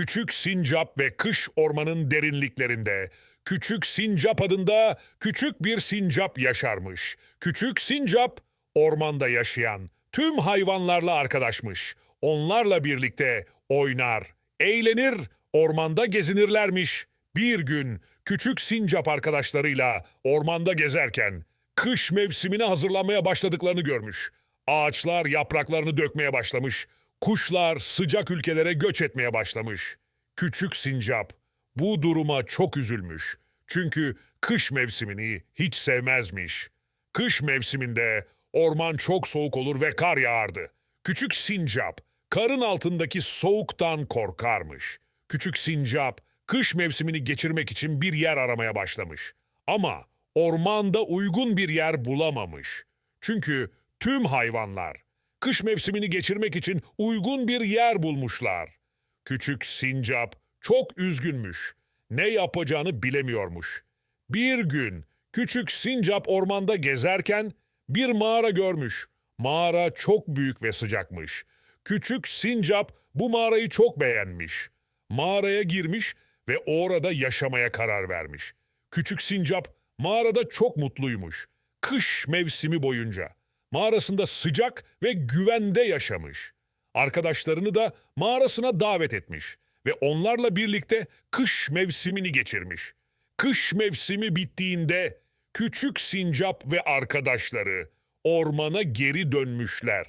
Küçük Sincap ve kış ormanın derinliklerinde Küçük Sincap adında küçük bir sincap yaşarmış. Küçük Sincap ormanda yaşayan tüm hayvanlarla arkadaşmış. Onlarla birlikte oynar, eğlenir, ormanda gezinirlermiş. Bir gün küçük sincap arkadaşlarıyla ormanda gezerken kış mevsimine hazırlanmaya başladıklarını görmüş. Ağaçlar yapraklarını dökmeye başlamış. Kuşlar sıcak ülkelere göç etmeye başlamış. Küçük sincap bu duruma çok üzülmüş. Çünkü kış mevsimini hiç sevmezmiş. Kış mevsiminde orman çok soğuk olur ve kar yağardı. Küçük sincap karın altındaki soğuktan korkarmış. Küçük sincap kış mevsimini geçirmek için bir yer aramaya başlamış. Ama ormanda uygun bir yer bulamamış. Çünkü tüm hayvanlar kış mevsimini geçirmek için uygun bir yer bulmuşlar. Küçük sincap çok üzgünmüş. Ne yapacağını bilemiyormuş. Bir gün küçük sincap ormanda gezerken bir mağara görmüş. Mağara çok büyük ve sıcakmış. Küçük sincap bu mağarayı çok beğenmiş. Mağaraya girmiş ve orada yaşamaya karar vermiş. Küçük sincap mağarada çok mutluymuş. Kış mevsimi boyunca mağarasında sıcak ve güvende yaşamış. Arkadaşlarını da mağarasına davet etmiş ve onlarla birlikte kış mevsimini geçirmiş. Kış mevsimi bittiğinde küçük sincap ve arkadaşları ormana geri dönmüşler.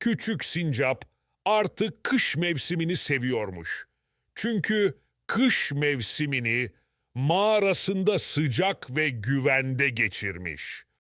Küçük sincap artık kış mevsimini seviyormuş. Çünkü kış mevsimini mağarasında sıcak ve güvende geçirmiş.